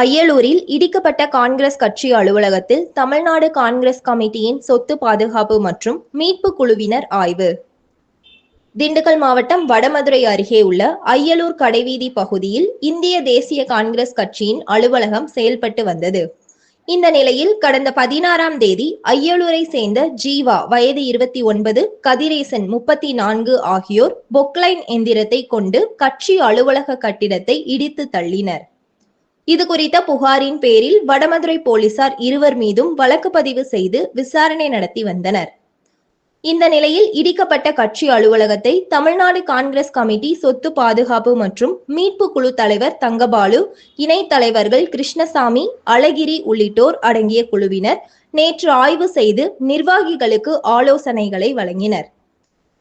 அய்யலூரில் இடிக்கப்பட்ட காங்கிரஸ் கட்சி அலுவலகத்தில் தமிழ்நாடு காங்கிரஸ் கமிட்டியின் சொத்து பாதுகாப்பு மற்றும் மீட்பு குழுவினர் ஆய்வு. திண்டுக்கல் மாவட்டம் வடமதுரை அருகே உள்ள அய்யலூர் கடைவீதி பகுதியில் இந்திய தேசிய காங்கிரஸ் கட்சியின் அலுவலகம் செயல்பட்டு வந்தது. இந்த நிலையில் கடந்த பதினாறாம் தேதி அய்யலூரை சேர்ந்த ஜீவா வயது இருபத்தி ஒன்பது கதிரேசன் முப்பத்தி நான்கு ஆகியோர் பொக்லைன் எந்திரத்தை கொண்டு கட்சி அலுவலக கட்டிடத்தை இடித்து தள்ளினர். இது குறித்த புகாரின் பேரில் வடமதுரை போலீசார் இருவர் மீதும் வழக்கு பதிவு செய்து விசாரணை நடத்தி வந்தனர். இந்த நிலையில் இடிக்கப்பட்ட கட்சி அலுவலகத்தை தமிழ்நாடு காங்கிரஸ் கமிட்டி சொத்து பாதுகாப்பு மற்றும் மீட்பு குழு தலைவர் தங்கபாலு இணை தலைவர்கள் கிருஷ்ணசாமி அழகிரி உள்ளிட்டோர் அடங்கிய குழுவினர் நேற்று ஆய்வு செய்து நிர்வாகிகளுக்கு ஆலோசனைகளை வழங்கினர்.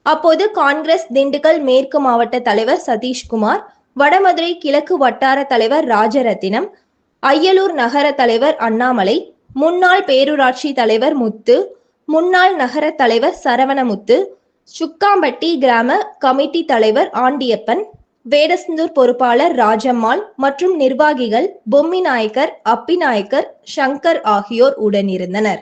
அப்போது காங்கிரஸ் திண்டுக்கல் மேற்கு மாவட்ட தலைவர் சதீஷ்குமார் வடமதுரை கிழக்கு வட்டார தலைவர் ராஜரத்தினம் அய்யலூர் நகர தலைவர் அண்ணாமலை முன்னாள் பேரூராட்சி தலைவர் முத்து முன்னாள் நகர தலைவர் சரவணமுத்து சுக்காம்பட்டி கிராம கமிட்டி தலைவர் ஆண்டியப்பன் வேடசந்தூர் பொறுப்பாளர் ராஜம்மாள் மற்றும் நிர்வாகிகள் பொம்மி நாயக்கர் அப்பி நாயக்கர் சங்கர் ஆகியோர் உடனிருந்தனர்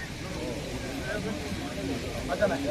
また来た。